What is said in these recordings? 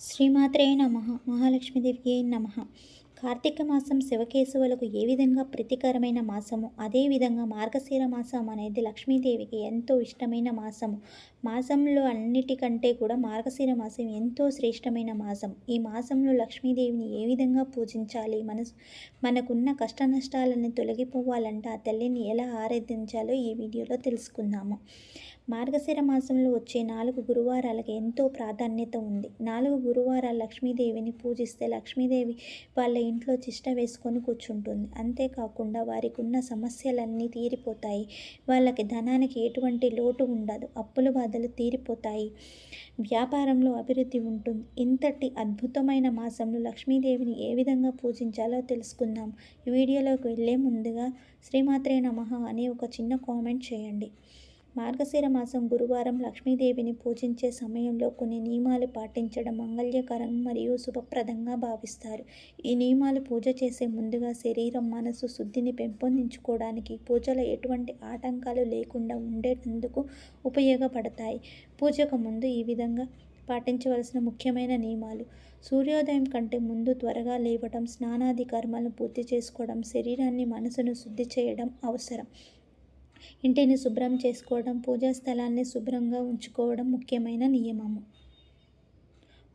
శ్రీమాత్రే నమ. మహాలక్ష్మీదేవికి నమ. కార్తీక మాసం శివకేశవులకు ఏ విధంగా ప్రీతికరమైన మాసము? అదేవిధంగా మార్గశీర మాసం అనేది లక్ష్మీదేవికి ఎంతో ఇష్టమైన మాసము. మాసంలో అన్నిటికంటే కూడా మార్గశీర మాసం ఎంతో శ్రేష్టమైన మాసం. ఈ మాసంలో లక్ష్మీదేవిని ఏ విధంగా పూజించాలి? మన మనకున్న కష్ట నష్టాలను తొలగిపోవాలంటే. ఆ తల్లిని ఎలా ఆరాధించాలో ఈ వీడియోలో తెలుసుకుందాము. మార్గశిర మాసంలో వచ్చే నాలుగు గురువారాలకు ఎంతో ప్రాధాన్యత ఉంది. నాలుగు గురువారాలు లక్ష్మీదేవిని పూజిస్తే లక్ష్మీదేవి వాళ్ళ ఇంట్లో చిష్ట వేసుకొని కూర్చుంటుంది. అంతేకాకుండా వారికి ఉన్న సమస్యలన్నీ తీరిపోతాయి. వాళ్ళకి ధనానికి ఎటువంటి లోటు ఉండదు. అప్పుల బాధలు తీరిపోతాయి. వ్యాపారంలో అభివృద్ధి ఉంటుంది. ఇంతటి అద్భుతమైన మాసంలో లక్ష్మీదేవిని ఏ విధంగా పూజించాలో తెలుసుకుందాం. ఈ వీడియోలోకి వెళ్ళే ముందుగా శ్రీమాత్రే నమః అని ఒక చిన్న కామెంట్ చేయండి. మార్గశిర మాసం గురువారం లక్ష్మీదేవిని పూజించే సమయంలో కొన్ని నియమాలు పాటించడం మంగళ్యకరం మరియు శుభప్రదంగా భావిస్తారు. ఈ నియమాలు పూజ చేసే ముందుగా శరీరం మనసు శుద్ధిని పెంపొందించుకోవడానికి పూజలో ఎటువంటి ఆటంకాలు లేకుండా ఉండేటందుకు ఉపయోగపడతాయి. పూజకు ముందు ఈ విధంగా పాటించవలసిన ముఖ్యమైన నియమాలు. సూర్యోదయం కంటే ముందు త్వరగా లేవడం స్నానాది కర్మలను పూర్తి చేసుకోవడం శరీరాన్ని మనసును శుద్ధి చేయడం అవసరం. ఇంటిని శుభ్రం చేసుకోవడం పూజా స్థలాన్ని శుభ్రంగా ఉంచుకోవడం ముఖ్యమైన నియమము.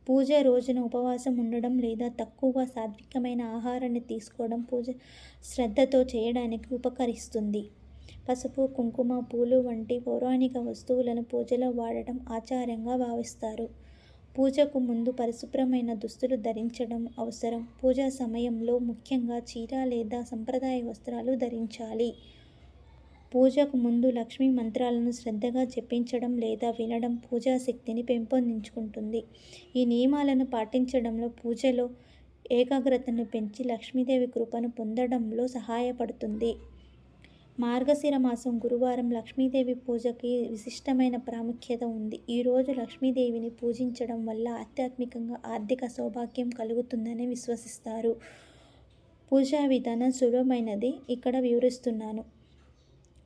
పూజ రోజున ఉపవాసం ఉండడం లేదా తక్కువ సాత్వికమైన ఆహారాన్ని తీసుకోవడం పూజ శ్రద్ధతో చేయడానికి ఉపకరిస్తుంది. పసుపు కుంకుమ పూలు వంటి పౌరాణిక వస్తువులను పూజలో వాడటం ఆచారంగా భావిస్తారు. పూజకు ముందు పరిశుభ్రమైన దుస్తులు ధరించడం అవసరం. పూజా సమయంలో ముఖ్యంగా చీర లేదా సంప్రదాయ వస్త్రాలు ధరించాలి. పూజకు ముందు లక్ష్మీ మంత్రాలను శ్రద్ధగా జపించడం లేదా వినడం పూజా శక్తిని పెంపొందించుకుంటుంది. ఈ నియమాలను పాటించడంలో పూజలో ఏకాగ్రతను పెంచి లక్ష్మీదేవి కృపను పొందడంలో సహాయపడుతుంది. మార్గశిర మాసం గురువారం లక్ష్మీదేవి పూజకి విశిష్టమైన ప్రాముఖ్యత ఉంది. ఈరోజు లక్ష్మీదేవిని పూజించడం వల్ల ఆధ్యాత్మికంగా ఆర్థిక సౌభాగ్యం కలుగుతుందని విశ్వసిస్తారు. పూజా విధానం సులభమైనది. ఇక్కడ వివరిస్తున్నాను.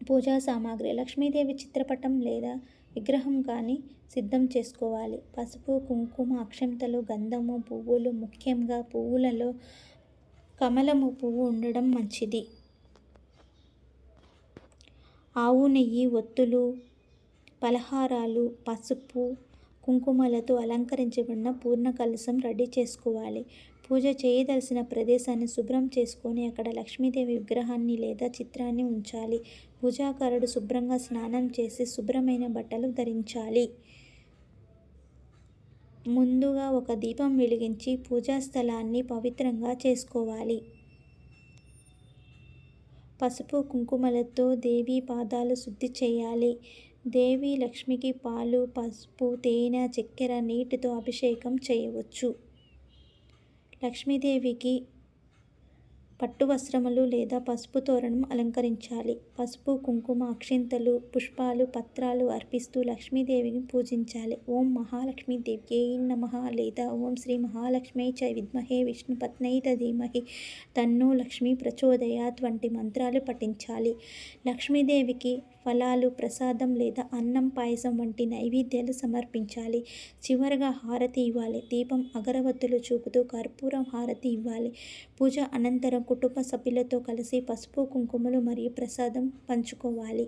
పూజా సామాగ్రి లక్ష్మీదేవి చిత్రపటం లేదా విగ్రహం కానీ సిద్ధం చేసుకోవాలి. పసుపు కుంకుమ అక్షంతలు గంధము పువ్వులు ముఖ్యంగా పువ్వులలో కమలము పువ్వు ఉండడం మంచిది. ఆవు నెయ్యి ఒత్తులు పలహారాలు పసుపు కుంకుమలతో అలంకరించబడిన పూర్ణ కలశం రెడీ చేసుకోవాలి. పూజ చేయదలసిన ప్రదేశాన్ని శుభ్రం చేసుకొని అక్కడ లక్ష్మీదేవి విగ్రహాన్ని లేదా చిత్రాన్ని ఉంచాలి. పూజాకారుడు శుభ్రంగా స్నానం చేసి శుభ్రమైన బట్టలు ధరించాలి. ముందుగా ఒక దీపం వెలిగించి పూజా స్థలాన్ని పవిత్రంగా చేసుకోవాలి. పసుపు కుంకుమలతో దేవి పాదాలు శుద్ధి చేయాలి. దేవి లక్ష్మికి పాలు పసుపు తేనె చక్కెర నీటితో అభిషేకం చేయవచ్చు. లక్ష్మీదేవికి పట్టు వస్త్రములు లేదా పసుపు తోరణం అలంకరించాలి. పసుపు కుంకుమ అక్షింతలు పుష్పాలు పత్రాలు అర్పిస్తూ లక్ష్మీదేవిని పూజించాలి. ఓం మహాలక్ష్మీదేవికి నమ లేదా ఓం శ్రీ మహాలక్ష్మి చ విద్మహే విష్ణు పత్నైత ధీమహి తన్నో లక్ష్మీ ప్రచోదయాత్ వంటి మంత్రాలు పఠించాలి. లక్ష్మీదేవికి ఫలాలు ప్రసాదం లేదా అన్నం పాయసం వంటి నైవేద్యాలు సమర్పించాలి. చివరగా హారతి ఇవ్వాలి. దీపం అగరవత్తులు చూపుతూ కర్పూరం హారతి ఇవ్వాలి. పూజ అనంతరం కుటుంబ సభ్యులతో కలిసి పసుపు కుంకుమలు మరియు ప్రసాదం పంచుకోవాలి.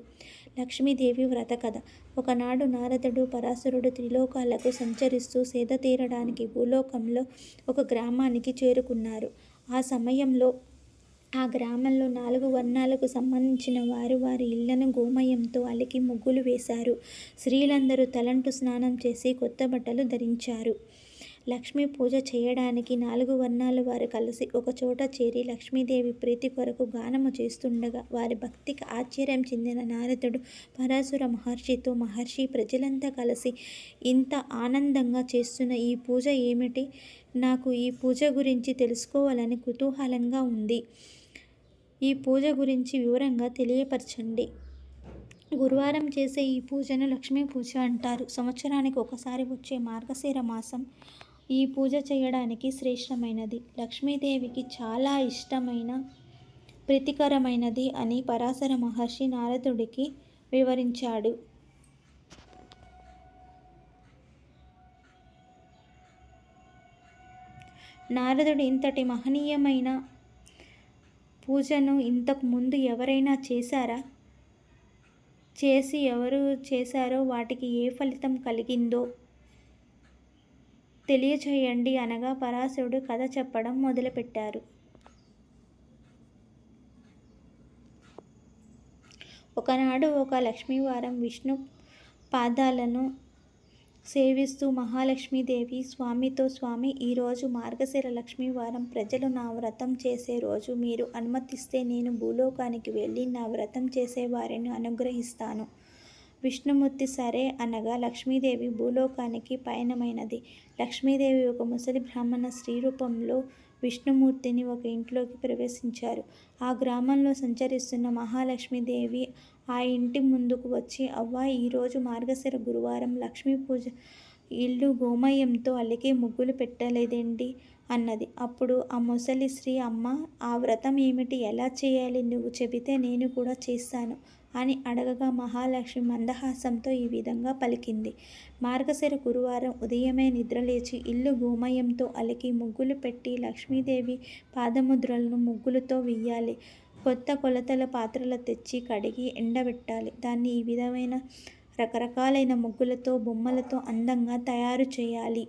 లక్ష్మీదేవి వ్రత కథ. ఒకనాడు నారదుడు పరాశరుడు త్రిలోకాలకు సంచరిస్తూ సేద తీరడానికి భూలోకంలో ఒక గ్రామానికి చేరుకున్నారు. ఆ సమయంలో ఆ గ్రామంలో నాలుగు వర్ణాలకు సంబంధించిన వారు వారి ఇళ్ళను గోమయంతో అలికి ముగ్గులు వేశారు. స్త్రీలందరూ తలంటు స్నానం చేసి కొత్త బట్టలు ధరించారు. లక్ష్మీ పూజ చేయడానికి నాలుగు వర్ణాల వారు కలిసి ఒకచోట చేరి లక్ష్మీదేవి ప్రీతి కొరకు గానము చేస్తుండగా వారి భక్తికి ఆశ్చర్యం చెందిన నారదుడు పరాశుర మహర్షితో మహర్షి ప్రజలంతా కలిసి ఇంత ఆనందంగా చేస్తున్న ఈ పూజ ఏమిటి? నాకు ఈ పూజ గురించి తెలుసుకోవాలని కుతూహలంగా ఉంది. ఈ పూజ గురించి వివరంగా తెలియపరచండి. గురువారం చేసే ఈ పూజను లక్ష్మీ పూజ అంటారు. సంవత్సరానికి ఒకసారి వచ్చే మార్గశిర మాసం ఈ పూజ చేయడానికి శ్రేష్టమైనది. లక్ష్మీదేవికి చాలా ఇష్టమైన ప్రీతికరమైనది అని పరాశర మహర్షి నారదుడికి వివరించాడు. నారదుడు ఇంతటి మహనీయమైన పూజను ఇంతకు ముందు ఎవరైనా చేశారా? చేసి ఎవరు చేశారో వాటికి ఏ ఫలితం కలిగిందో తెలియచేయండి అనగా పరాశరుడు కథ చెప్పడం మొదలుపెట్టారు. ఒకనాడు ఒక లక్ష్మీవారం విష్ణు పాదాలను సేవిస్తూ మహాలక్ష్మీదేవి స్వామితో స్వామి ఈరోజు మార్గశిర లక్ష్మీవారం ప్రజలు నా వ్రతం చేసే రోజు. మీరు అనుమతిస్తే నేను భూలోకానికి వెళ్ళి నా వ్రతం చేసే వారిని అనుగ్రహిస్తాను. విష్ణుమూర్తి సరే అనగా లక్ష్మీదేవి భూలోకానికి పయనమైనది. లక్ష్మీదేవి ఒక ముసలి బ్రాహ్మణ స్త్రీ రూపంలో విష్ణుమూర్తిని ఒక ఇంట్లోకి ప్రవేశించారు. ఆ గ్రామంలో సంచరిస్తున్న మహాలక్ష్మీదేవి ఆ ఇంటి ముందుకు వచ్చి అవ్వ ఈరోజు మార్గశిర గురువారం లక్ష్మీ పూజ ఇల్లు గోమయంతో అలికి ముగ్గులు పెట్టలేదేంటి అన్నది. అప్పుడు ఆ ముసలి స్త్రీ అమ్మ ఆ వ్రతం ఏమిటి? ఎలా చేయాలి? నువ్వు చెబితే నేను కూడా చేస్తాను. అని అడగగా మహాలక్ష్మి మందహాసంతో ఈ విధంగా పలికింది. మార్గశిర గురువారం ఉదయమే నిద్రలేచి ఇల్లు గోమయంతో అలికి ముగ్గులు పెట్టి లక్ష్మీదేవి పాదముద్రలను ముగ్గులతో వెయ్యాలి. కొత్త కొలతల పాత్రలు తెచ్చి కడిగి ఎండబెట్టాలి. దాన్ని ఈ విధమైన రకరకాలైన ముగ్గులతో బొమ్మలతో అందంగా తయారు చేయాలి.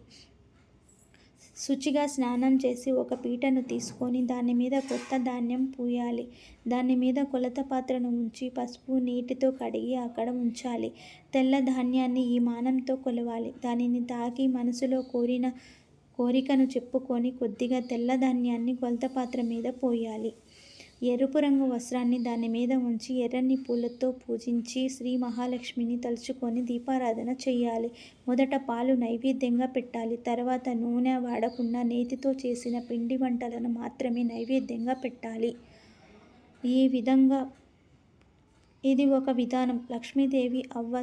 శుచిగా స్నానం చేసి ఒక పీటను తీసుకొని దాని మీద కొత్త ధాన్యం పూయాలి. దాని మీద కొలత పాత్రను ఉంచి పసుపు నీటితో కడిగి అక్కడ ఉంచాలి. తెల్ల ధాన్యాన్ని ఈ మానంతో కొలవాలి. దానిని తాకి మనసులో కోరిన కోరికను చెప్పుకొని కొద్దిగా తెల్ల ధాన్యాన్ని కొలత పాత్ర మీద పోయాలి. ఎరుపు రంగు వస్త్రాన్ని దాని మీద ఉంచి ఎర్రని పూలతో పూజించి శ్రీ మహాలక్ష్మిని తలుచుకొని దీపారాధన చేయాలి మొదట పాలు నైవేద్యంగా పెట్టాలి. తర్వాత నూనె వాడకుండా నేతితో చేసిన పిండి వంటలను మాత్రమే నైవేద్యంగా పెట్టాలి. ఈ విధంగా ఇది ఒక విధానం. లక్ష్మీదేవి అవ్వ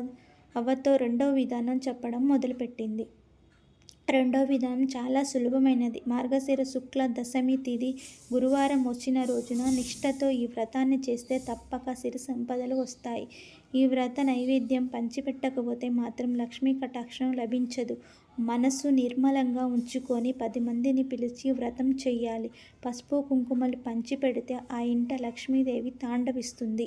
అవ్వతో రెండవ విధానం చెప్పడం మొదలుపెట్టింది. రెండో విధానం చాలా సులభమైనది. మార్గశిర శుక్ల దశమి తిథి గురువారం వచ్చిన రోజున నిష్ఠతో ఈ వ్రతాన్ని చేస్తే తప్పక సిరి సంపదలు వస్తాయి. ఈ వ్రత నైవేద్యం పంచిపెట్టకపోతే మాత్రం లక్ష్మీ కటాక్షం లభించదు. మనసు నిర్మలంగా ఉంచుకొని పది మందిని పిలిచి వ్రతం చెయ్యాలి. పసుపు కుంకుమలు పంచి పెడితే ఆ ఇంట లక్ష్మీదేవి తాండవిస్తుంది.